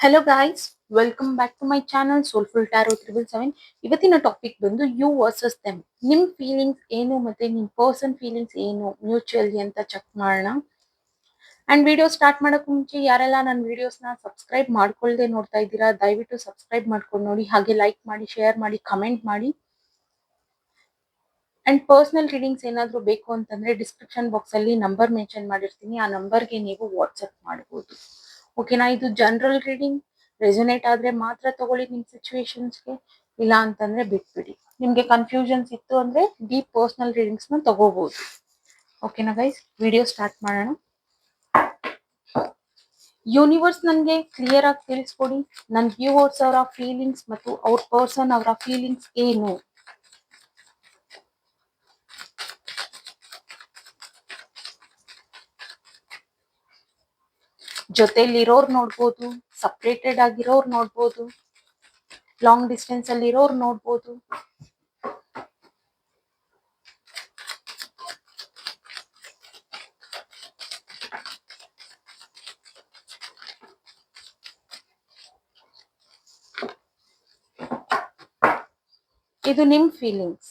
Hello guys welcome back to my channel soulful tarot triple seven ಇವತ್ತಿನ topic ಬಂದು you versus them ನಿಮ್ feelings ಏನು ಮತ್ತೆ ನಿಮ್ ಪರ್ಸನ್ ಫೀಲಿಂಗ್ಸ್ ಏನು? ಮ್ಯೂಚುವಲಿ ಅಂತ ಚೆಕ್ ಮಾಡೋಣ. ಅಂಡ್ ವಿಡಿಯೋ ಸ್ಟಾರ್ಟ್ ಮಾಡೋಕ್ಕೂ ಮುಂಚೆ ಯಾರೆಲ್ಲ ನನ್ನ ವಿಡಿಯೋಸ್ನ ಸಬ್ಸ್ಕ್ರೈಬ್ ಮಾಡ್ಕೊಳ್ದೆ ನೋಡ್ತಾ ಇದ್ದೀರಾ, ದಯವಿಟ್ಟು ಸಬ್ಸ್ಕ್ರೈಬ್ ಮಾಡ್ಕೊಂಡು ನೋಡಿ. ಹಾಗೆ ಲೈಕ್ ಮಾಡಿ ಶೇರ್ ಮಾಡಿ ಕಮೆಂಟ್ ಮಾಡಿ. ಅಂಡ್ ಪರ್ಸನಲ್ ರೀಡಿಂಗ್ಸ್ ಏನಾದರೂ ಬೇಕು ಅಂತಂದ್ರೆ ಡಿಸ್ಕ್ರಿಪ್ಷನ್ ಬಾಕ್ಸ್ ಅಲ್ಲಿ ನಂಬರ್ ಮೆನ್ಷನ್ ಮಾಡಿರ್ತೀನಿ. ಆ ನಂಬರ್ಗೆ ನೀವು ವಾಟ್ಸಪ್ ಮಾಡಬಹುದು ಓಕೆನಾ ಇದು ಜನರಲ್ ರೀಡಿಂಗ್ ರೆಸೊನೇಟ್ ಆದ್ರೆ ಮಾತ್ರ ತಗೊಳ್ಳಿ ನಿಮ್ಮ ಸಿಚುವೇಶನ್ಸ್ಗೆ ಇಲ್ಲ ಅಂತಂದ್ರೆ ಬಿಟ್ಬಿಡಿ. ನಿಮಗೆ ಕನ್ಫ್ಯೂಷನ್ಸ್ ಇತ್ತು ಅಂದ್ರೆ ಡೀಪ್ ಪರ್ಸನಲ್ ರೀಡಿಂಗ್ಸ್ನ ತಗೋಬಹುದು ಓಕೆನಾ ಗೈಸ್ ವಿಡಿಯೋ ಸ್ಟಾರ್ಟ್ ಮಾಡೋಣ. ಯೂನಿವರ್ಸ್ ನನಗೆ ಕ್ಲಿಯರ್ ಆಗಿ ತಿಳಿಸ್ಕೊಡಿ. ನನ್ನ ವ್ಯೂವರ್ಸ್ ಅವರ ಫೀಲಿಂಗ್ಸ್ ಮತ್ತು ಅವ್ರ ಪರ್ಸನ್ ಅವರ ಫೀಲಿಂಗ್ಸ್ ಏನು? ಜೊತೆಲಿರೋರ್ ನೋಡ್ಬೋದು ಸಪ್ರೇಟೆಡ್ ಆಗಿರೋರ್ ನೋಡ್ಬೋದು ಲಾಂಗ್ ಡಿಸ್ಟೆನ್ಸ್ ಅಲ್ಲಿ ಇರೋರ್ ನೋಡ್ಬೋದು. ಇದು ನಿಮ್ ಫೀಲಿಂಗ್ಸ್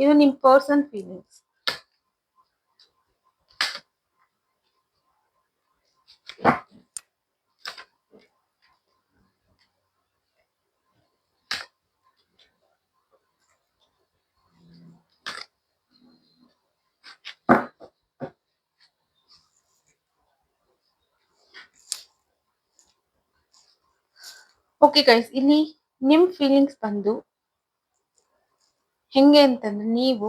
ಇದು ನಿಮ್ ಪರ್ಸನ್ ಫೀಲಿಂಗ್ಸ್ ಓಕೆ ಗೈಸ್ ಇಲ್ಲಿ ನಿಮ್ ಫೀಲಿಂಗ್ಸ್ ಬಂದು ಹೆಂಗೆ ಅಂತಂದ್ರೆ ನೀವು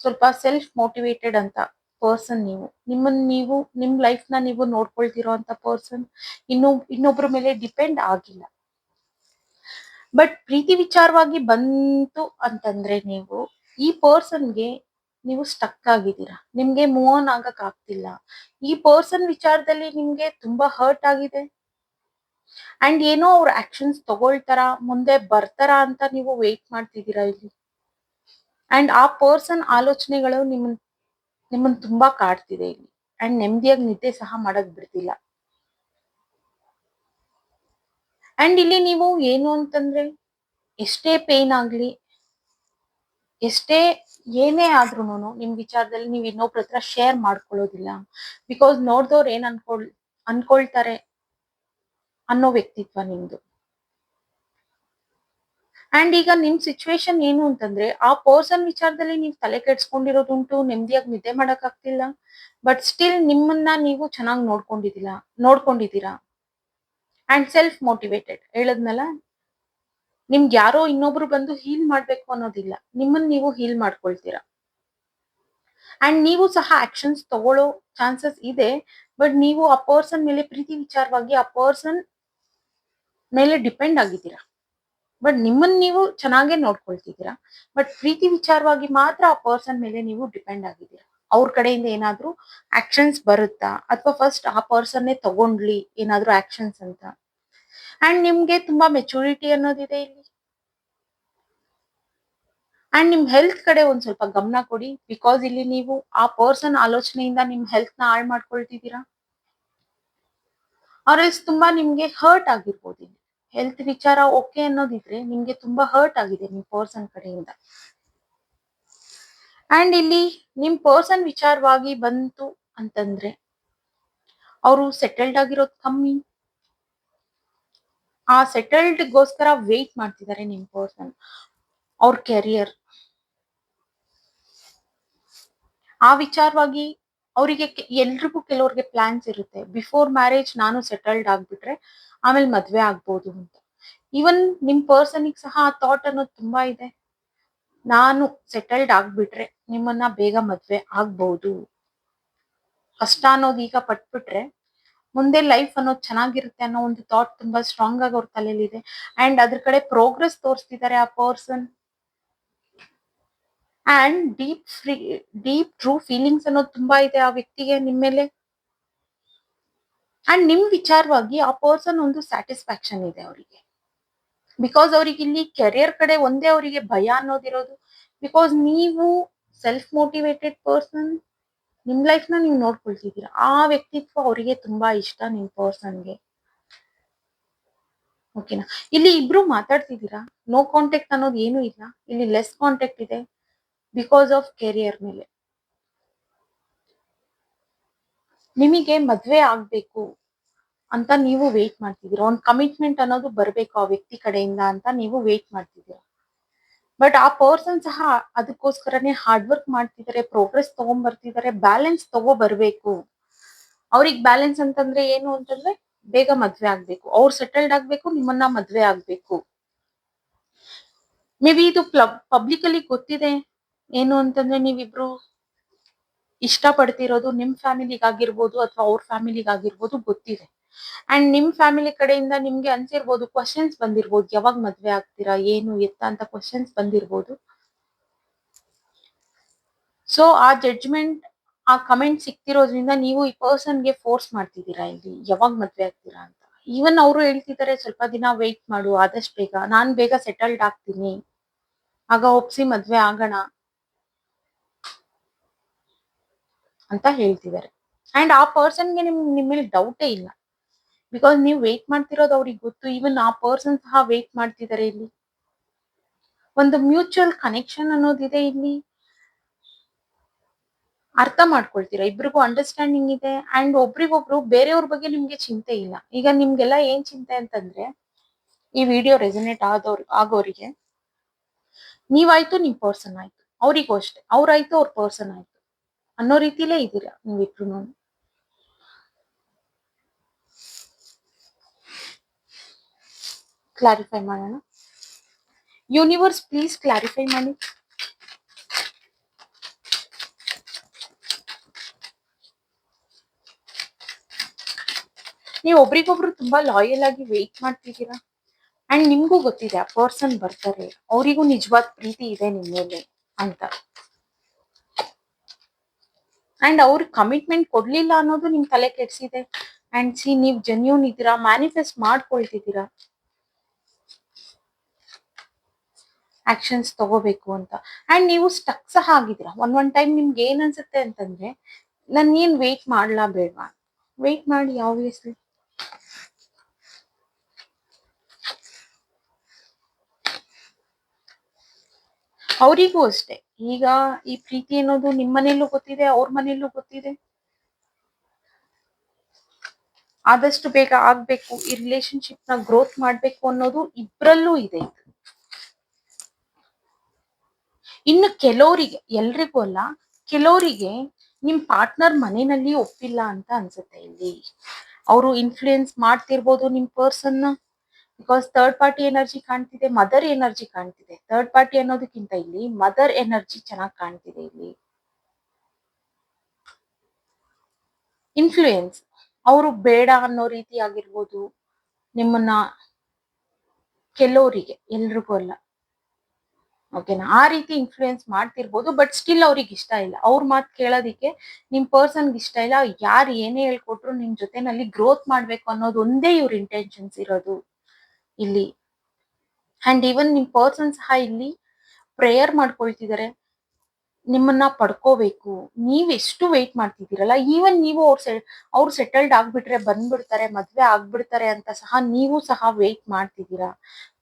ಸ್ವಲ್ಪ ಸೆಲ್ಫ್ ಮೋಟಿವೇಟೆಡ್ ಅಂತ ಪರ್ಸನ್ ನೀವು. ನಿಮ್ಮನ್ನ ನೀವು, ನಿಮ್ ಲೈಫ್ನ ನೀವು ನೋಡ್ಕೊಳ್ತಿರೋ ಅಂತ ಪರ್ಸನ್ ಇನ್ನೊ, ಇನ್ನೊಬ್ರ ಮೇಲೆ ಡಿಪೆಂಡ್ ಆಗಿಲ್ಲ. ಬಟ್ ಪ್ರೀತಿ ವಿಚಾರವಾಗಿ ಬಂತು ಅಂತಂದ್ರೆ ನೀವು ಈ ಪರ್ಸನ್ಗೆ ನೀವು ಸ್ಟಕ್ ಆಗಿದ್ದೀರಾ. ನಿಮ್ಗೆ ಮೂವ್ ಆನ್ ಆಗಕ್ ಆಗ್ತಿಲ್ಲ. ಈ ಪರ್ಸನ್ ವಿಚಾರದಲ್ಲಿ ನಿಮ್ಗೆ ತುಂಬಾ ಹರ್ಟ್ ಆಗಿದೆ. ಅಂಡ್ ಏನೋ ಅವ್ರ ಆಕ್ಷನ್ಸ್ ತಗೊಳ್ತಾರ, ಮುಂದೆ ಬರ್ತಾರ ಅಂತ ನೀವು ವೇಟ್ ಮಾಡ್ತಿದ್ದೀರಾ ಇಲ್ಲಿ? ಅಂಡ್ ಆ ಪರ್ಸನ್ ಆಲೋಚನೆಗಳು ನಿಮ್ಮನ್ ನಿಮ್ಮನ್ ತುಂಬಾ ಕಾಡ್ತಿದೆ ಇಲ್ಲಿ. ಅಂಡ್ ನೆಮ್ಮದಿಯಾಗಿ ನಿದ್ದೆ ಸಹ ಮಾಡಕ್ ಬಿಡ್ತಿಲ್ಲ. ಅಂಡ್ ಇಲ್ಲಿ ನೀವು ಏನು ಅಂತಂದ್ರೆ, ಎಷ್ಟೇ ಪೇನ್ ಆಗ್ಲಿ, ಎಷ್ಟೇ ಏನೇ ಆದ್ರೂನು ನಿಮ್ ವಿಚಾರದಲ್ಲಿ ನೀವು ಇನ್ನೊಬ್ರ ಹತ್ರ ಶೇರ್ ಮಾಡ್ಕೊಳ್ಳೋದಿಲ್ಲ. ಬಿಕಾಸ್ ನೋಡ್ದವ್ರು ಏನ್ ಅನ್ಕೊಳ್, ಅನ್ಕೊಳ್ತಾರೆ ಅನ್ನೋ ವ್ಯಕ್ತಿತ್ವ ನಿಮ್ದು. ಅಂಡ್ ಈಗ ನಿಮ್ ಸಿಚುವೇಶನ್ ಏನು ಅಂತಂದ್ರೆ, ಆ ಪರ್ಸನ್ ವಿಚಾರದಲ್ಲಿ ನೀವು ತಲೆ ಕೆಡ್ಸ್ಕೊಂಡಿರೋದುಂಟು ನೆಮ್ಮದಿಯಾಗಿ ನಿದ್ದೆ ಮಾಡಕ್ ಆಗ್ತಿಲ್ಲ ಬಟ್ ಸ್ಟಿಲ್ ನಿಮ್ಮನ್ನ ನೀವು ಚೆನ್ನಾಗಿ ನೋಡ್ಕೊಂಡಿದಿಲ್ಲ, ನೋಡ್ಕೊಂಡಿದ್ದೀರಾ? ಅಂಡ್ ಸೆಲ್ಫ್ ಮೋಟಿವೇಟೆಡ್ ಹೇಳದ್ನಲ್ಲ? ನಿಮ್ಗೆ ಯಾರೋ ಇನ್ನೊಬ್ರು ಬಂದು ಹೀಲ್ ಮಾಡ್ಬೇಕು ಅನ್ನೋದಿಲ್ಲ. ನಿಮ್ಮನ್ನ ನೀವು ಹೀಲ್ ಮಾಡ್ಕೊಳ್ತೀರಾ? ಅಂಡ್ ನೀವು ಸಹ ಆಕ್ಷನ್ಸ್ ತಗೊಳ್ಳೋ ಚಾನ್ಸಸ್ ಇದೆ. ಬಟ್ ನೀವು ಆ ಪರ್ಸನ್ ಮೇಲೆ ಪ್ರೀತಿ ವಿಚಾರವಾಗಿ ಆ ಪರ್ಸನ್ ಮೇಲೆ ಡಿಪೆಂಡ್ ಆಗಿದ್ದೀರಾ? ಬಟ್ ನಿಮ್ಮನ್ನ ನೀವು ಚೆನ್ನಾಗೇ ನೋಡ್ಕೊಳ್ತಿದ್ದೀರಾ. ಬಟ್ ಪ್ರೀತಿ ವಿಚಾರವಾಗಿ ಮಾತ್ರ ಆ ಪರ್ಸನ್ ಮೇಲೆ ನೀವು ಡಿಪೆಂಡ್ ಆಗಿದ್ದೀರಾ. ಅವ್ರ ಕಡೆಯಿಂದ ಏನಾದ್ರೂ ಆಕ್ಷನ್ಸ್ ಬರುತ್ತಾ? ಅಥವಾ ಫಸ್ಟ್ ಆ ಪರ್ಸನ್ನೇ ತಗೊಂಡ್ಲಿ ಏನಾದ್ರೂ ಆಕ್ಷನ್ಸ್ ಅಂತ. ಅಂಡ್ ನಿಮ್ಗೆ ತುಂಬಾ ಮೆಚುರಿಟಿ ಅನ್ನೋದಿದೆ ಇಲ್ಲಿ. ಅಂಡ್ ನಿಮ್ ಹೆಲ್ತ್ ಕಡೆ ಒಂದ್ ಸ್ವಲ್ಪ ಗಮನ ಕೊಡಿ. ಬಿಕಾಸ್ ಇಲ್ಲಿ ನೀವು ಆ ಪರ್ಸನ್ ಆಲೋಚನೆಯಿಂದ ನಿಮ್ ಹೆಲ್ತ್ನ ಹಾಳು ಮಾಡ್ಕೊಳ್ತಿದ್ದೀರಾ. ಅವ್ರೆಲ್ಸ್ ತುಂಬಾ ನಿಮ್ಗೆ ಹರ್ಟ್ ಆಗಿರ್ಬೋದು ಇಲ್ಲಿ. ಹೆಲ್ತ್ ವಿಚಾರ ಓಕೆ ಅನ್ನೋದಿದ್ರೆ ನಿಮ್ಗೆ ತುಂಬಾ ಹರ್ಟ್ ಆಗಿದೆ ನಿಮ್ ಪರ್ಸನ್ ಕಡೆಯಿಂದ. ಅಂಡ್ ಇಲ್ಲಿ ನಿಮ್ ಪರ್ಸನ್ ವಿಚಾರವಾಗಿ ಬಂತು ಅಂತಂದ್ರೆ, ಅವರು ಸೆಟಲ್ಡ್ ಆಗಿರೋದು ಕಮ್ಮಿ. ಆ ಸೆಟಲ್ಡ್ ಗೋಸ್ಕರ ವೇಟ್ ಮಾಡ್ತಿದ್ದಾರೆ ನಿಮ್ ಪರ್ಸನ್ ಅವ್ರ ಕೆರಿಯರ್ ಆ ವಿಚಾರವಾಗಿ ಅವರಿಗೆ ಎಲ್ರಿಗೂ ಕೆಲವ್ರಿಗೆ ಪ್ಲಾನ್ಸ್ ಇರುತ್ತೆ. ಬಿಫೋರ್ ಮ್ಯಾರೇಜ್ ನಾನು ಸೆಟಲ್ಡ್ ಆಗ್ಬಿಟ್ರೆ ಆಮೇಲೆ ಮದ್ವೆ ಆಗ್ಬೋದು ಅಂತ. ಈವನ್ ನಿಮ್ ಪರ್ಸನ್ಗೆ ಸಹ ಆ ಥಾಟ್ ಅನ್ನೋದು ತುಂಬಾ ಇದೆ. ನಾನು ಸೆಟಲ್ಡ್ ಆಗ್ಬಿಟ್ರೆ ನಿಮ್ಮನ್ನ ಬೇಗ ಮದ್ವೆ ಆಗ್ಬಹುದು ಕಷ್ಟ ಅನ್ನೋದು ಈಗ ಪಟ್ಬಿಟ್ರೆ ಮುಂದೆ ಲೈಫ್ ಅನ್ನೋದು ಚೆನ್ನಾಗಿರುತ್ತೆ ಅನ್ನೋ ಒಂದು ಥಾಟ್ ತುಂಬಾ ಸ್ಟ್ರಾಂಗ್ ಆಗಿ ಅವ್ರ ತಲೆಯಲ್ಲಿದೆ ಅಂಡ್ ಅದ್ರ ಕಡೆ ಪ್ರೋಗ್ರೆಸ್ ತೋರಿಸ್ತಿದ್ದಾರೆ ಆ person and deep free deep true feelings ಅನ್ನೋದು ತುಂಬಾ ಇದೆ ಆ ವ್ಯಕ್ತಿಗೆ ನಿಮ್ಮ ಮೇಲೆ. ಅಂಡ್ ನಿಮ್ ವಿಚಾರವಾಗಿ ಆ ಪರ್ಸನ್ ಒಂದು ಸ್ಯಾಟಿಸ್ಫ್ಯಾಕ್ಷನ್ ಇದೆ ಅವರಿಗೆ. ಬಿಕಾಸ್ ಅವ್ರಿಗೆ ಇಲ್ಲಿ ಕೆರಿಯರ್ ಕಡೆ ಒಂದೇ ಅವರಿಗೆ ಭಯ ಅನ್ನೋದಿರೋದು. ಬಿಕಾಸ್ ನೀವು ಸೆಲ್ಫ್ ಮೋಟಿವೇಟೆಡ್ ಪರ್ಸನ್ ನಿಮ್ ಲೈಫ್ನ ನೀವು ನೋಡ್ಕೊಳ್ತಿದ್ದೀರಾ. ಆ ವ್ಯಕ್ತಿತ್ವ ಅವರಿಗೆ ತುಂಬಾ ಇಷ್ಟ ನಿಮ್ ಪರ್ಸನ್ಗೆ ಓಕೆನಾ ಇಲ್ಲಿ ಇಬ್ರು ಮಾತಾಡ್ತಿದ್ದೀರಾ? ನೋ ಕಾಂಟ್ಯಾಕ್ಟ್ ಅನ್ನೋದು ಏನು ಇಲ್ಲ. ಇಲ್ಲಿ ಲೆಸ್ ಕಾಂಟ್ಯಾಕ್ಟ್ ಇದೆ. ಬಿಕಾಸ್ ಆಫ್ ಕೆರಿಯರ್ ಮೇಲೆ. ನಿಮಗೆ ಮದ್ವೆ ಆಗ್ಬೇಕು ಅಂತ ನೀವು ವೇಟ್ ಮಾಡ್ತಿದ್ದೀರಾ? ಒಂದು ಕಮಿಟ್ಮೆಂಟ್ ಅನ್ನೋದು ಬರ್ಬೇಕು ಆ ವ್ಯಕ್ತಿ ಕಡೆಯಿಂದ ಅಂತ ನೀವು ವೇಟ್ ಮಾಡ್ತಿದ್ದೀರಾ? ಬಟ್ ಆ ಪರ್ಸನ್ ಸಹ ಅದಕ್ಕೋಸ್ಕರನೇ ಹಾರ್ಡ್ ವರ್ಕ್ ಮಾಡ್ತಿದ್ದಾರೆ ಪ್ರೋಗ್ರೆಸ್ ತಗೊಂಡ್ಬರ್ತಿದ್ದಾರೆ ಬ್ಯಾಲೆನ್ಸ್ ತಗೋ ಬರ್ಬೇಕು. ಅವ್ರಿಗೆ ಬ್ಯಾಲೆನ್ಸ್ ಅಂತಂದ್ರೆ ಏನು ಅಂತಂದ್ರೆ ಬೇಗ ಮದ್ವೆ ಆಗ್ಬೇಕು. ಅವ್ರು ಸೆಟಲ್ಡ್ ಆಗ್ಬೇಕು, ನಿಮ್ಮನ್ನ ಮದ್ವೆ ಆಗ್ಬೇಕು. ಮೇ ಬಿ ಇದು ಪಬ್ಲಿಕ್ ಅಲ್ಲಿ ಗೊತ್ತಿದೆ. ಏನು ಅಂತಂದ್ರೆ ನೀವಿಬ್ರು ಇಷ್ಟ ಪಡ್ತಿರೋದು ನಿಮ್ ಫ್ಯಾಮಿಲಿಗಾಗಿರ್ಬೋದು ಅಥವಾ ಅವ್ರ ಫ್ಯಾಮಿಲಿಗಾಗಿರ್ಬೋದು ಗೊತ್ತಿದೆ. ಅಂಡ್ ನಿಮ್ ಫ್ಯಾಮಿಲಿ ಕಡೆಯಿಂದ ನಿಮ್ಗೆ ಅನ್ಸಿರ್ಬೋದು ಕ್ವಶನ್ಸ್ ಬಂದಿರ್ಬೋದು, ಯಾವಾಗ ಮದ್ವೆ ಆಗ್ತೀರಾ, ಏನು, ಎತ್ತ ಅಂತ ಕ್ವಶನ್ಸ್ ಬಂದಿರ್ಬೋದು. ಸೊ ಆ ಜಡ್ಜ್ಮೆಂಟ್ ಆ ಕಮೆಂಟ್ ಸಿಕ್ತಿರೋದ್ರಿಂದ ನೀವು ಈ ಪರ್ಸನ್ಗೆ ಫೋರ್ಸ್ ಮಾಡ್ತಿದ್ದೀರಾ ಇಲ್ಲಿ, ಯಾವಾಗ ಮದ್ವೆ ಆಗ್ತೀರಾ ಅಂತ. ಈವನ್ ಅವರು ಹೇಳ್ತಿದ್ದಾರೆ, ಸ್ವಲ್ಪ ದಿನ ವೆಯ್ಟ್ ಮಾಡು, ಆದಷ್ಟು ಬೇಗ, ನಾನ್ ಬೇಗ ಸೆಟಲ್ಡ್ ಆಗ್ತೀನಿ. ಆಗ ಒಪ್ಸಿ ಮದ್ವೆ ಆಗೋಣ. ಅಂತ ಹೇಳ್ತಿದ್ದಾರೆ. ಅಂಡ್ ಆ ಪರ್ಸನ್ಗೆ ನಿಮ್ ನಿಮ್ಮ ಮೇಲೆ ಡೌಟೇ ಇಲ್ಲ. ಬಿಕಾಸ್ ನೀವು ವೇಟ್ ಮಾಡ್ತಿರೋದು ಅವ್ರಿಗೆ ಗೊತ್ತು. ಈವನ್ ಆ ಪರ್ಸನ್ ಸಹ ವೇಟ್ ಮಾಡ್ತಿದ್ದಾರೆ ಇಲ್ಲಿ. ಒಂದು ಮ್ಯೂಚುವಲ್ ಕನೆಕ್ಷನ್ ಅನ್ನೋದಿದೆ ಇಲ್ಲಿ. ಅರ್ಥ ಮಾಡ್ಕೊಳ್ತೀರಾ? ಇಬ್ರಿಗೂ ಅಂಡರ್ಸ್ಟ್ಯಾಂಡಿಂಗ್ ಇದೆ. ಅಂಡ್ ಒಬ್ರಿಗೊಬ್ರು ಬೇರೆಯವ್ರ ಬಗ್ಗೆ ನಿಮ್ಗೆ ಚಿಂತೆ ಇಲ್ಲ. ಈಗ ನಿಮ್ಗೆಲ್ಲ ಏನ್ ಚಿಂತೆ ಅಂತಂದ್ರೆ, ಈ ವಿಡಿಯೋ ರೆಸನೇಟ್ ಆದವ್ರು, ಆಗೋರಿಗೆ ನೀವಾಯ್ತು ನಿಮ್ ಪರ್ಸನ್ ಆಯ್ತು. ಅವ್ರಿಗೂ ಅಷ್ಟೇ. ಅವ್ರಾಯ್ತು ಅವ್ರ ಪರ್ಸನ್ ಆಯ್ತು. ಅನ್ನೋ ರೀತಿಲೇ ಇದ್ದೀರಾ ನೀವಿಬ್ರು ಕ್ಲಾರಿಫೈ ಮಾಡೋಣ. ಯೂನಿವರ್ಸ್ ಪ್ಲೀಸ್ ಕ್ಲಾರಿಫೈ ಮಾಡಿ. ನೀವು ಒಬ್ರಿಗೊಬ್ರು ತುಂಬಾ ಲಾಯಲ್ ಆಗಿ ವೆಯ್ಟ್ ಮಾಡ್ತಿದ್ದೀರಾ? ಅಂಡ್ ನಿಮ್ಗೂ ಗೊತ್ತಿದೆ, ಆ ಪರ್ಸನ್ ಬರ್ತಾರೆ, ಅವರಿಗೂ ನಿಜವಾದ ಪ್ರೀತಿ ಇದೆ ನಿಮ್ಮ ಮೇಲೆ ಅಂತ. ಅಂಡ್ ಅವ್ರ ಕಮಿಟ್ಮೆಂಟ್ ಕೊಡ್ಲಿಲ್ಲ ಅನ್ನೋದು ನಿಮ್ ತಲೆ ಕೆಡ್ಸಿದೆ. ಅಂಡ್ ಸಿ ನೀವ್ ಜೆನ್ಯೂನ್ ಇದ್ದೀರಾ? ಮ್ಯಾನಿಫೆಸ್ಟ್ ಮಾಡ್ಕೊಳ್ತಿದ್ದೀರಾ? ಆಕ್ಷನ್ಸ್ ತಗೋಬೇಕು ಅಂತ. ಅಂಡ್ ನೀವು ಸ್ಟಕ್ ಸಹ ಆಗಿದ್ದೀರಾ? ಒನ್ ಒನ್ ಟೈಮ್ ನಿಮ್ಗೆ ಏನ್ ಅನ್ಸುತ್ತೆ ಅಂತಂದ್ರೆ, ನನ್ ಏನ್ ವೇಟ್ ಮಾಡ್ಲಾ ಬೇಡ್ವಾ? ವೇಟ್ ಮಾಡಿ ಆಬ್ವಿಯಸ್ಲಿ ಅವರಿಗೂ ಅಷ್ಟೇ. ಈಗ ಈ ಪ್ರೀತಿ ಅನ್ನೋದು ನಿಮ್ಮ ಮನೇಲೂ ಗೊತ್ತಿದೆ, ಅವ್ರ ಮನೇಲೂ ಗೊತ್ತಿದೆ. ಆದಷ್ಟು ಬೇಗ ಆಗ್ಬೇಕು, ಈ ರಿಲೇಶನ್ಶಿಪ್ನ ಗ್ರೋತ್ ಮಾಡ್ಬೇಕು ಅನ್ನೋದು ಇಬ್ರಲ್ಲೂ ಇದೆ. ಇನ್ನು ಕೆಲವರಿಗೆ, ಎಲ್ರಿಗೂ ಅಲ್ಲ, ಕೆಲವರಿಗೆ ನಿಮ್ ಪಾರ್ಟ್ನರ್ ಮನೆಯಲ್ಲಿ ಒಪ್ಪಿಲ್ಲ ಅಂತ ಅನ್ಸುತ್ತೆ ಇಲ್ಲಿ. ಅವರು ಇನ್ಫ್ಲೂಯೆನ್ಸ್ ಮಾಡ್ತಿರ್ಬೋದು ನಿಮ್ person because third party energy ಕಾಣ್ತಿದೆ ಮದರ್ ಎನರ್ಜಿ ಕಾಣ್ತಿದೆ. ಥರ್ಡ್ ಪಾರ್ಟಿ ಅನ್ನೋದಕ್ಕಿಂತ ಇಲ್ಲಿ ಮದರ್ ಎನರ್ಜಿ ಚೆನ್ನಾಗಿ ಕಾಣ್ತಿದೆ ಇಲ್ಲಿ. ಇನ್ಫ್ಲೂಯೆನ್ಸ್ ಅವರು ಬೇಡ ಅನ್ನೋ ರೀತಿ ಆಗಿರ್ಬೋದು ನಿಮ್ಮನ್ನ ಕೆಲವರಿಗೆ, ಎಲ್ರಿಗೂ ಅಲ್ಲ. ಓಕೆನಾ ಆ ರೀತಿ ಇನ್ಫ್ಲೂಯೆನ್ಸ್ ಮಾಡ್ತಿರ್ಬೋದು ಬಟ್ ಸ್ಟಿಲ್ ಅವ್ರಿಗೆ ಇಷ್ಟ ಇಲ್ಲ. ಅವ್ರ ಮಾತು ಕೇಳೋದಿಕ್ಕೆ ನಿಮ್ ಪರ್ಸನ್ಗೆ ಇಷ್ಟ ಇಲ್ಲ. ಯಾರು ಏನೇ ಹೇಳ್ಕೊಟ್ರು ನಿಮ್ ಜೊತೆನಲ್ಲಿ ಗ್ರೋತ್ ಮಾಡ್ಬೇಕು ಅನ್ನೋದು ಒಂದೇ ಇವ್ರ ಇಂಟೆನ್ಷನ್ಸ್ ಇರೋದು. ಇಲ್ಲಿ. ಅಂಡ್ ಈವನ್ ನಿಮ್ ಪರ್ಸನ್ ಸಹ ಇಲ್ಲಿ ಪ್ರೇಯರ್ ಮಾಡ್ಕೊಳ್ತಿದ್ದಾರೆ. ನಿಮ್ಮನ್ನ ಪಡ್ಕೋಬೇಕು. ನೀವ್ ಎಷ್ಟು ವೆಯ್ಟ್ ಮಾಡ್ತಿದ್ದೀರಲ್ಲ? ಈವನ್ ನೀವು ಅವ್ರ ಅವ್ರು ಸೆಟಲ್ಡ್ ಆಗ್ಬಿಟ್ರೆ ಬಂದ್ಬಿಡ್ತಾರೆ, ಮದ್ವೆ ಆಗ್ಬಿಡ್ತಾರೆ ಅಂತ ಸಹ ನೀವು ಸಹ ವೆಯ್ಟ್ ಮಾಡ್ತಿದ್ದೀರಾ?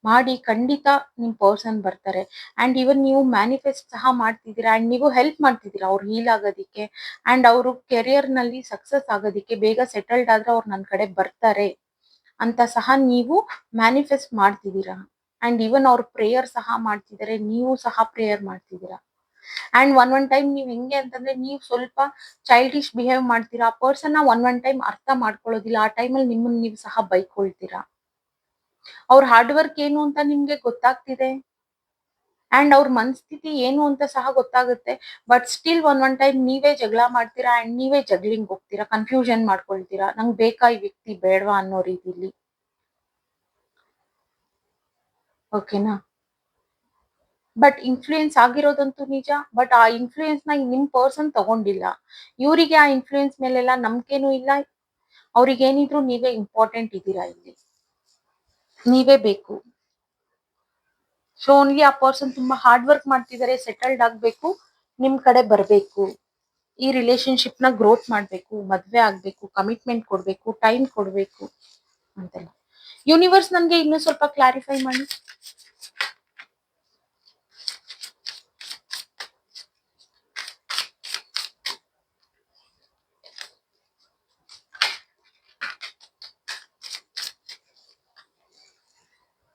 ಮಾಡಿ ಖಂಡಿತ ನಿಮ್ ಪರ್ಸನ್ ಬರ್ತಾರೆ. ಅಂಡ್ ಈವನ್ ನೀವು ಮ್ಯಾನಿಫೆಸ್ಟ್ ಸಹ ಮಾಡ್ತಿದ್ದೀರಾ? ಅಂಡ್ ನೀವು ಹೆಲ್ಪ್ ಮಾಡ್ತಿದ್ದೀರಾ ಅವ್ರು ಹೀಲ್ ಆಗೋದಿಕ್ಕೆ? ಅಂಡ್ ಅವರು ಕೆರಿಯರ್ನಲ್ಲಿ ಸಕ್ಸಸ್ ಆಗೋದಿಕ್ಕೆ ಬೇಗ ಸೆಟಲ್ಡ್ ಆದ್ರೆ ಅವ್ರು ನನ್ ಕಡೆ ಬರ್ತಾರೆ. ಅಂತ ಸಹ ನೀವು ಮ್ಯಾನಿಫೆಸ್ಟ್ ಮಾಡ್ತಿದ್ದೀರಾ. ಅಂಡ್ ಈವನ್ ಅವ್ರ ಪ್ರೇಯರ್ ಸಹ ಮಾಡ್ತಿದ್ದಾರೆ, ನೀವು ಸಹ ಪ್ರೇಯರ್ ಮಾಡ್ತಿದ್ದೀರಾ. ಅಂಡ್ ಒನ್ ಒನ್ ಟೈಮ್ ನೀವ್ ಹೆಂಗೆ ಅಂತಂದ್ರೆ ನೀವು ಸ್ವಲ್ಪ ಚೈಲ್ಡಿಶ್ ಬಿಹೇವ್ ಮಾಡ್ತೀರಾ, ಆ ಪರ್ಸನ್ ಒನ್ ಒನ್ ಟೈಮ್ ಅರ್ಥ ಮಾಡ್ಕೊಳ್ಳೋದಿಲ್ಲ, ಆ ಟೈಮಲ್ಲಿ ನಿಮ್ಮನ್ನ ನೀವು ಸಹ ಬೈಕೊಳ್ತೀರಾ. ಅವ್ರ ಹಾರ್ಡ್ ವರ್ಕ್ ಏನು ಅಂತ ನಿಮ್ಗೆ ಗೊತ್ತಾಗ್ತಿದೆ. ಅಂಡ್ ಅವ್ರ ಮನಸ್ಥಿತಿ ಏನು ಅಂತ ಸಹ ಗೊತ್ತಾಗುತ್ತೆ. But still one one time ನೀವೇ ಜಗಳ ಮಾಡ್ತೀರಾ ಅಂಡ್ ನೀವೇ ಜಗ್ಲಿಂಗ್ ಹೋಗ್ತೀರಾ ಕನ್ಫ್ಯೂಷನ್ ಮಾಡ್ಕೊಳ್ತೀರಾ? ನಂಗೆ ಬೇಕಾ ಈ ವ್ಯಕ್ತಿ ಬೇಡವಾ ಅನ್ನೋ ರೀತಿಲಿ? ಓಕೆನಾ ಬಟ್ ಇನ್ಫ್ಲೂಯೆನ್ಸ್ ಆಗಿರೋದಂತೂ ನಿಜ ಬಟ್ ಆ ಇನ್ಫ್ಲೂಯೆನ್ಸ್ನ ನಿಮ್ ಪರ್ಸನ್ ತಗೊಂಡಿಲ್ಲ. ಇವರಿಗೆ ಆ ಇನ್ಫ್ಲೂಯೆನ್ಸ್ ಮೇಲೆಲ್ಲ ನಂಬಿಕೆನೂ ಇಲ್ಲ. ಅವ್ರಿಗೇನಿದ್ರು ನೀವೇ ಇಂಪಾರ್ಟೆಂಟ್ ಇದ್ದೀರಾ ಇಲ್ಲಿ? ನೀವೇ ಬೇಕು. ಸೊ ಓನ್ಲಿ ಆ ಪರ್ಸನ್ ತುಂಬಾ ಹಾರ್ಡ್ ವರ್ಕ್ ಮಾಡ್ತಿದ್ದಾರೆ ಸೆಟಲ್ಡ್ ಆಗ್ಬೇಕು, ನಿಮ್ ಕಡೆ ಬರ್ಬೇಕು. ಈ ರಿಲೇಶನ್ಶಿಪ್ನ ಗ್ರೋತ್ ಮಾಡ್ಬೇಕು, ಮದ್ವೆ ಆಗ್ಬೇಕು ಕಮಿಟ್ಮೆಂಟ್ ಕೊಡ್ಬೇಕು ಟೈಮ್ ಕೊಡ್ಬೇಕು ಅಂತೆಲ್ಲ. ಯೂನಿವರ್ಸ್ ನನ್ಗೆ ಇನ್ನೂ ಸ್ವಲ್ಪ ಕ್ಲಾರಿಫೈ ಮಾಡಿ.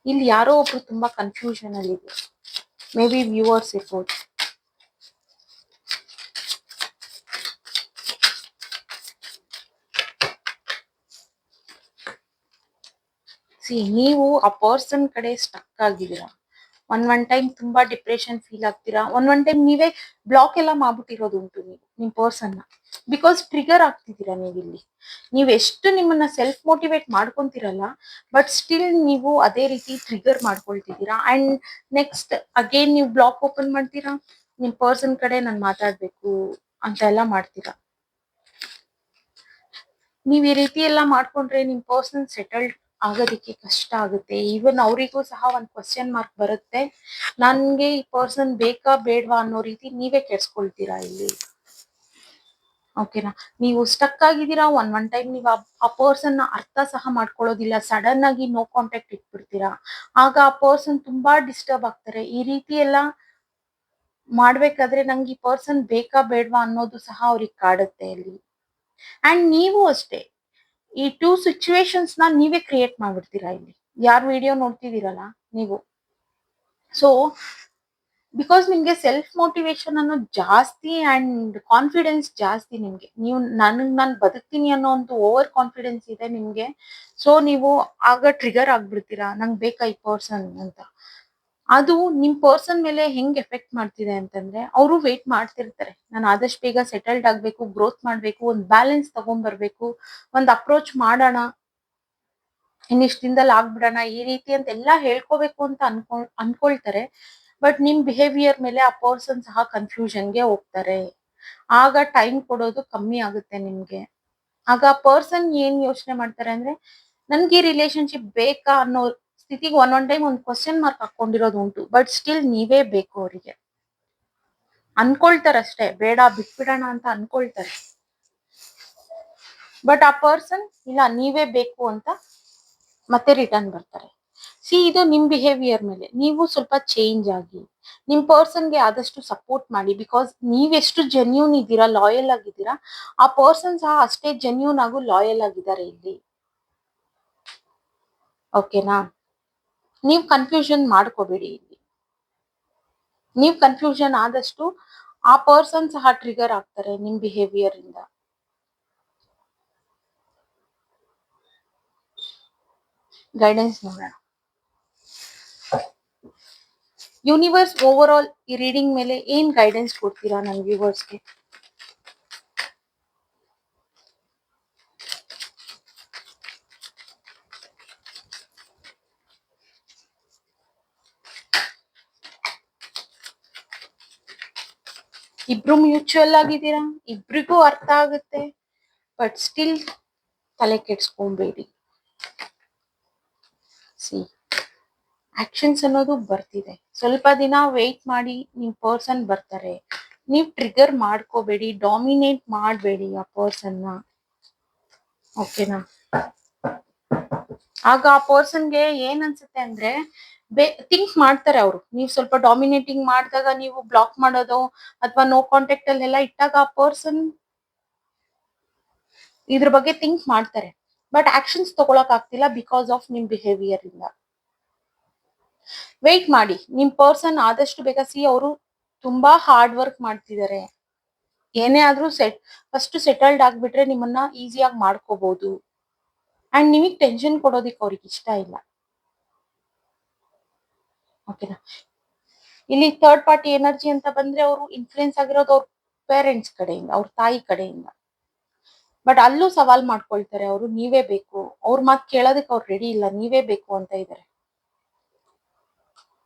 ಇಲ್ಲಿ ಯಾರೋ ಒಬ್ರು ತುಂಬಾ ಕನ್ಫ್ಯೂಷನ್ ಅಲ್ಲಿ ಇದೆ ಮೇ ಬಿ ವ್ಯೂವರ್ಸ್ ಇರ್ಬೋದು. ಸಿ ನೀವು ಆ ಪರ್ಸನ್ ಕಡೆ ಸ್ಟಕ್ ಆಗಿದ್ದೀರಾ? ಒನ್ ಒನ್ ಟೈಮ್ ತುಂಬಾ ಡಿಪ್ರೆಷನ್ ಫೀಲ್ ಆಗ್ತೀರಾ? ಒನ್ ಒನ್ ಟೈಮ್ ನೀವೇ ಬ್ಲಾಕ್ ಎಲ್ಲ ಮಾಡ್ಬಿಟ್ಟಿರೋದು ಉಂಟು ನೀವು, ನಿಮ್ ಪರ್ಸನ್ನ ಬಿಕಾಸ್ ಟ್ರಿಗರ್ ಆಗ್ತಿದ್ದೀರಾ ನೀವು ಇಲ್ಲಿ ನೀವು ಎಷ್ಟು ನಿಮ್ಮನ್ನ ಸೆಲ್ಫ್ ಮೋಟಿವೇಟ್ ಮಾಡ್ಕೊಂತೀರಲ್ಲ ಬಟ್ ಸ್ಟಿಲ್ ನೀವು ಅದೇ ರೀತಿ ಟ್ರಿಗರ್ ಮಾಡ್ಕೊಳ್ತಿದ್ದೀರಾ. ಅಂಡ್ ನೆಕ್ಸ್ಟ್ ಅಗೇನ್ ನೀವು ಬ್ಲಾಕ್ ಓಪನ್ ಮಾಡ್ತೀರಾ? ನಿಮ್ ಪರ್ಸನ್ ಕಡೆ ನಾನು ಮಾತಾಡ್ಬೇಕು ಅಂತ ಎಲ್ಲ ಮಾಡ್ತೀರಾ? ನೀವ್ ಈ ರೀತಿ ಎಲ್ಲ ಮಾಡ್ಕೊಂಡ್ರೆ ನಿಮ್ ಪರ್ಸನ್ ಸೆಟಲ್ಡ್ ಆಗೋದಿಕ್ಕೆ ಕಷ್ಟ ಆಗುತ್ತೆ. ಈವನ್ ಅವರಿಗೂ ಸಹ ಒಂದ್ ಕ್ವಶನ್ ಮಾರ್ಕ್ ಬರುತ್ತೆ. ನನ್ಗೆ ಈ ಪರ್ಸನ್ ಬೇಕಾ ಬೇಡವಾ ಅನ್ನೋ ರೀತಿ ನೀವೇ ಕೆಡ್ಸ್ಕೊಳ್ತೀರಾ ಇಲ್ಲಿ? ಓಕೆನಾ ನೀವು ಸ್ಟಕ್ ಆಗಿದ್ದೀರಾ? ಒನ್ ಒನ್ ಟೈಮ್ ನೀವು ಆ ಪರ್ಸನ್ನ ಅರ್ಥ ಸಹ ಮಾಡ್ಕೊಳ್ಳೋದಿಲ್ಲ. ಸಡನ್ ಆಗಿ ನೋ ಕಾಂಟ್ಯಾಕ್ಟ್ ಇಟ್ಬಿಡ್ತೀರಾ? ಆಗ ಆ ಪರ್ಸನ್ ತುಂಬಾ ಡಿಸ್ಟರ್ಬ್ ಆಗ್ತಾರೆ. ಈ ರೀತಿ ಎಲ್ಲ ಮಾಡ್ಬೇಕಾದ್ರೆ ನಂಗೆ ಈ ಪರ್ಸನ್ ಬೇಕಾ ಬೇಡವಾ ಅನ್ನೋದು ಸಹ ಅವ್ರಿಗೆ ಕಾಡುತ್ತೆ ಅಲ್ಲಿ. ಅಂಡ್ ನೀವು ಅಷ್ಟೇ. ಈ ಟೂ ಸಿಚುವೇಶನ್ಸ್ನ ನೀವೇ ಕ್ರಿಯೇಟ್ ಮಾಡ್ಬಿಡ್ತೀರಾ ಇಲ್ಲಿ? ಯಾರು ವಿಡಿಯೋ ನೋಡ್ತಿದ್ದೀರಲ್ಲ ನೀವು? ಸೊ ಬಿಕಾಸ್ ನಿಮ್ಗೆ ಸೆಲ್ಫ್ ಮೋಟಿವೇಶನ್ ಅನ್ನೋ ಜಾಸ್ತಿ ಅಂಡ್ ಕಾನ್ಫಿಡೆನ್ಸ್ ಜಾಸ್ತಿ ನಿಮ್ಗೆ. ನೀವು ನನಗ್ ನಾನು ಬದುಕ್ತೀನಿ ಅನ್ನೋ ಒಂದು ಓವರ್ ಕಾನ್ಫಿಡೆನ್ಸ್ ಇದೆ ನಿಮ್ಗೆ. ಸೊ ನೀವು ಆಗ ಟ್ರಿಗರ್ ಆಗ್ಬಿಡ್ತೀರಾ? ನಂಗೆ ಬೇಕಾ ಈ ಪರ್ಸನ್ ಅಂತ? ಅದು ನಿಮ್ ಪರ್ಸನ್ ಮೇಲೆ ಹೆಂಗ್ ಎಫೆಕ್ಟ್ ಮಾಡ್ತಿದೆ ಅಂತಂದ್ರೆ, ಅವರು ವೇಟ್ ಮಾಡ್ತಿರ್ತಾರೆ. ನಾನು ಆದಷ್ಟು ಬೇಗ ಸೆಟಲ್ಡ್ ಆಗ್ಬೇಕು ಗ್ರೋತ್ ಮಾಡ್ಬೇಕು, ಒಂದ್ ಬ್ಯಾಲೆನ್ಸ್ ತಗೊಂಡ್ಬರ್ಬೇಕು ಒಂದ್ ಅಪ್ರೋಚ್ ಮಾಡೋಣ. ಇನ್ನಿಷ್ಟ ದಿನದಲ್ಲಿ ಆಗ್ಬಿಡೋಣ, ಈ ರೀತಿ ಅಂತ ಎಲ್ಲಾ ಹೇಳ್ಕೋಬೇಕು ಅಂತ ಅನ್ಕೊ, ಅನ್ಕೊಳ್ತಾರೆ. ಬಟ್ ನಿಮ್ ಬಿಹೇವಿಯರ್ ಮೇಲೆ ಆ ಪರ್ಸನ್ ಸಹ ಕನ್ಫ್ಯೂಷನ್ಗೆ ಹೋಗ್ತಾರೆ. ಆಗ ಟೈಮ್ ಕೊಡೋದು ಕಮ್ಮಿ ಆಗುತ್ತೆ ನಿಮ್ಗೆ. ಆಗ ಆ ಪರ್ಸನ್ ಏನ್ ಯೋಚನೆ ಮಾಡ್ತಾರೆ ಅಂದ್ರೆ, ನನ್ಗೆ ಈ ರಿಲೇಶನ್ಶಿಪ್ ಬೇಕಾ ಅನ್ನೋ ಸ್ಥಿತಿಗೆ ಒನ್ ಒನ್ ಟೈಮ್ ಒಂದು ಕ್ವಶನ್ ಮಾರ್ಕ್ ಹಾಕೊಂಡಿರೋದು ಉಂಟು. ಬಟ್ ಸ್ಟಿಲ್ ನೀವೇ ಬೇಕು ಅವರಿಗೆ. ಅನ್ಕೊಳ್ತಾರಷ್ಟೇ ಬೇಡ, ಬಿಟ್ಬಿಡೋಣ ಅಂತ ಅನ್ಕೊಳ್ತಾರೆ. ಬಟ್ ಆ ಪರ್ಸನ್ ಇಲ್ಲ, ನೀವೇ ಬೇಕು ಅಂತ ಮತ್ತೆ ರಿಟರ್ನ್ ಬರ್ತಾರೆ. ಸಿ ಇದು ನಿಮ್ ಬಿಹೇವಿಯರ್ ಮೇಲೆ. ನೀವು ಸ್ವಲ್ಪ ಚೇಂಜ್ ಆಗಿ. ನಿಮ್ ಪರ್ಸನ್ಗೆ ಆದಷ್ಟು ಸಪೋರ್ಟ್ ಮಾಡಿ. ಬಿಕಾಸ್ ನೀವೆಷ್ಟು ಜೆನ್ಯೂನ್ ಇದ್ದೀರಾ ಲಾಯಲ್ ಆಗಿದ್ದೀರಾ, ಆ ಪರ್ಸನ್ ಸಹ ಅಷ್ಟೇ ಜೆನ್ಯೂನ್ ಆಗು ಲಾಯಲ್ ಆಗಿದ್ದಾರೆ ಇಲ್ಲಿ. ಓಕೆನಾ ನೀವು ಕನ್ಫ್ಯೂಷನ್ ಮಾಡ್ಕೋಬೇಡಿ ಇಲ್ಲಿ. ನೀವು ಕನ್ಫ್ಯೂಷನ್ ಆದಷ್ಟು ಆ ಪರ್ಸನ್ ಸಹ ಟ್ರಿಗರ್ ಆಗ್ತಾರೆ ನಿಮ್ ಬಿಹೇವಿಯರ್ ಇಂದ. ಗೈಡೆನ್ಸ್ ನೋಡೋಣ. ಯೂನಿವರ್ಸ್ ಓವರ್ ಆಲ್ ಈ ರೀಡಿಂಗ್ ಮೇಲೆ ಏನ್ ಗೈಡೆನ್ಸ್ ಕೊಡ್ತೀರಾ ನನ್ನ ವ್ಯೂವರ್ಸ್ಗೆ ಇಬ್ರು ಮ್ಯೂಚುವಲ್ ಆಗಿದ್ದೀರಾ? ಇಬ್ರಿಗೂ ಅರ್ಥ ಆಗುತ್ತೆ ಬಟ್ ಸ್ಟಿಲ್ ತಲೆ ಕೆಡ್ಸ್ಕೊಂಬೇಡಿ. ಸಿ ಆಕ್ಷನ್ಸ್ ಅನ್ನೋದು ಬರ್ತಿದೆ. ಸ್ವಲ್ಪ ದಿನ ವೆಯ್ಟ್ ಮಾಡಿ ನಿಮ್ ಪರ್ಸನ್ ಬರ್ತಾರೆ. ನೀವು ಟ್ರಿಗರ್ ಮಾಡ್ಕೋಬೇಡಿ ಡಾಮಿನೇಟ್ ಮಾಡಬೇಡಿ ಆ ಪರ್ಸನ್ನ ಓಕೆನಾ ಆಗ ಆ ಪರ್ಸನ್ಗೆ ಏನ್ ಅನ್ಸುತ್ತೆ ಅಂದ್ರೆ, ಬೇ ಥಿಂಕ್ ಮಾಡ್ತಾರೆ ಅವರು. ನೀವು ಸ್ವಲ್ಪ ಡಾಮಿನೇಟಿಂಗ್ ಮಾಡಿದಾಗ ನೀವು ಬ್ಲಾಕ್ ಮಾಡೋದು ಅಥವಾ ನೋ ಕಾಂಟ್ಯಾಕ್ಟ್ ಅಲ್ಲೆಲ್ಲ ಇಟ್ಟಾಗ ಆ ಪರ್ಸನ್ ಇದ್ರ ಬಗ್ಗೆ ಥಿಂಕ್ ಮಾಡ್ತಾರೆ. ಬಟ್ ಆಕ್ಷನ್ಸ್ ತಗೊಳಕ್ ಆಗ್ತಿಲ್ಲ ಬಿಕಾಸ್ ಆಫ್ ನಿಮ್ ಬಿಹೇವಿಯರ್ ಇಂದ. ವೆಯ್ಟ್ ಮಾಡಿ. ನಿಮ್ ಪರ್ಸನ್ ಆದಷ್ಟು ಬೇಗ ಸಿ ಅವರು ತುಂಬಾ ಹಾರ್ಡ್ ವರ್ಕ್ ಮಾಡ್ತಿದ್ದಾರೆ ಏನೇ ಆದ್ರೂ ಸೆಟ್ ಫಸ್ಟ್ ಸೆಟಲ್ಡ್ ಆಗ್ಬಿಟ್ರೆ ನಿಮ್ಮನ್ನ ಈಸಿಯಾಗಿ ಮಾಡ್ಕೋಬಹುದು ಅಂಡ್ ನಿಮಗ್ ಟೆನ್ಷನ್ ಕೊಡೋದಿಕ್ ಅವ್ರಿಗೆ ಇಷ್ಟ ಇಲ್ಲ. ಓಕೆನಾ ಇಲ್ಲಿ ಥರ್ಡ್ ಪಾರ್ಟಿ ಎನರ್ಜಿ ಅಂತ ಬಂದ್ರೆ ಅವರು ಇನ್ಫ್ಲೂಯೆನ್ಸ್ ಆಗಿರೋದು ಅವ್ರ ಪೇರೆಂಟ್ಸ್ ಕಡೆಯಿಂದ, ಅವ್ರ ತಾಯಿ ಕಡೆಯಿಂದ. ಬಟ್ ಅಲ್ಲೂ ಸವಾಲ್ ಮಾಡ್ಕೊಳ್ತಾರೆ, ಅವರು ನೀವೇ ಬೇಕು. ಅವ್ರ ಮಾತು ಕೇಳೋದಕ್ಕೆ ಅವ್ರು ರೆಡಿ ಇಲ್ಲ, ನೀವೇ ಬೇಕು ಅಂತ ಇದ್ದಾರೆ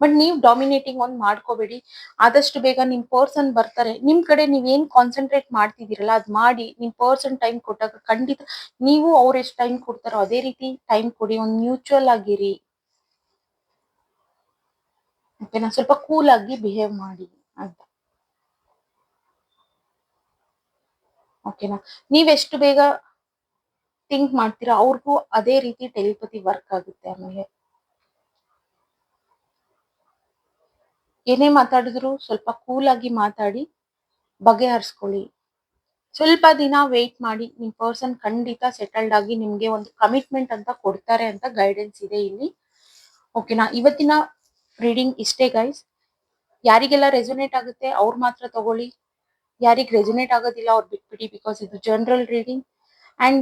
ಬಟ್ ನೀವು ಡಾಮಿನೇಟಿಂಗ್ ಒಂದು ಮಾಡ್ಕೋಬೇಡಿ. ಆದಷ್ಟು ಬೇಗ ನಿಮ್ ಪರ್ಸನ್ ಬರ್ತಾರೆ. ನಿಮ್ ಕಡೆ ನೀವ್ ಏನ್ ಕಾನ್ಸಂಟ್ರೇಟ್ ಮಾಡ್ತಿದ್ದೀರಲ್ಲ, ಅದು ಮಾಡಿ ನಿಮ್ ಪರ್ಸನ್ ಟೈಮ್ ಕೊಟ್ಟಾಗ ಖಂಡಿತ ನೀವು ಅವ್ರು ಎಷ್ಟು ಟೈಮ್ ಕೊಡ್ತಾರೋ ಅದೇ ರೀತಿ ಟೈಮ್ ಕೊಡಿ, ಒಂದು ಮ್ಯೂಚುವಲ್ ಆಗಿರಿ. ಓಕೆನಾ ಸ್ವಲ್ಪ ಕೂಲ್ ಆಗಿ ಬಿಹೇವ್ ಮಾಡಿ ಅಂತ. ಓಕೆನಾ ನೀವೆಷ್ಟು ಬೇಗ ಥಿಂಕ್ ಮಾಡ್ತೀರಾ ಅವ್ರಿಗೂ ಅದೇ ರೀತಿ ಟೆಲಿಪತಿ ವರ್ಕ್ ಆಗುತ್ತೆ ಆಮೇಲೆ. ಏನೇ ಮಾತಾಡಿದ್ರು ಸ್ವಲ್ಪ ಕೂಲ್ ಆಗಿ ಮಾತಾಡಿ ಬಗೆಹರಿಸ್ಕೊಳ್ಳಿ. ಸ್ವಲ್ಪ ದಿನ ವೆಯ್ಟ್ ಮಾಡಿ ನಿಮ್ಮ ಪರ್ಸನ್ ಖಂಡಿತ ಸೆಟಲ್ಡ್ ಆಗಿ ನಿಮ್ಗೆ ಒಂದು ಕಮಿಟ್ಮೆಂಟ್ ಅಂತ ಕೊಡ್ತಾರೆ ಅಂತ ಗೈಡೆನ್ಸ್ ಇದೆ ಇಲ್ಲಿ. ಓಕೆನಾ ಇವತ್ತಿನ ರೀಡಿಂಗ್ ಇಷ್ಟೇ ಗೈಸ್ ಯಾರಿಗೆಲ್ಲ ರೆಸೊನೇಟ್ ಆಗುತ್ತೆ ಅವ್ರು ಮಾತ್ರ ತಗೊಳ್ಳಿ. ಯಾರಿಗೆ ರೆಸೊನೇಟ್ ಆಗೋದಿಲ್ಲ ಅವ್ರು ಬಿಟ್ಬಿಡಿ ಬಿಕಾಸ್ ಇದು ಜನರಲ್ ರೀಡಿಂಗ್ ಅಂಡ್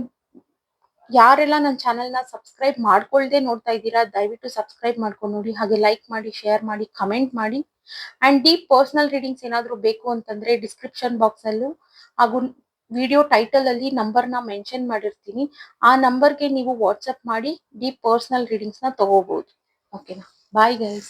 ಯಾರೆಲ್ಲ ನನ್ನ ನ ಸಬ್ಸ್ಕ್ರೈಬ್ ಮಾಡ್ಕೊಳ್ದೆ ನೋಡ್ತಾ ಇದ್ದೀರಾ, ದಯವಿಟ್ಟು ಸಬ್ಸ್ಕ್ರೈಬ್ ಮಾಡ್ಕೊಂಡು ನೋಡಿ. ಹಾಗೆ ಲೈಕ್ ಮಾಡಿ ಶೇರ್ ಮಾಡಿ ಕಮೆಂಟ್ ಮಾಡಿ. ಅಂಡ್ ಡೀಪ್ ಪರ್ಸನಲ್ ರೀಡಿಂಗ್ಸ್ ಏನಾದರೂ ಬೇಕು ಅಂತಂದ್ರೆ ಡಿಸ್ಕ್ರಿಪ್ಷನ್ ಬಾಕ್ಸ್ ಅಲ್ಲೂ ಹಾಗೂ ವಿಡಿಯೋ ಟೈಟಲ್ ಅಲ್ಲಿ ನಂಬರ್ನ ಮೆನ್ಷನ್ ಮಾಡಿರ್ತೀನಿ. ಆ ನಂಬರ್ಗೆ ನೀವು ವಾಟ್ಸ್ಆಪ್ ಮಾಡಿ ಡೀಪ್ ಪರ್ಸನಲ್ ರೀಡಿಂಗ್ಸ್ನ ತಗೋಬಹುದು ಓಕೆನಾ ಬಾಯ್ ಗೈಸ್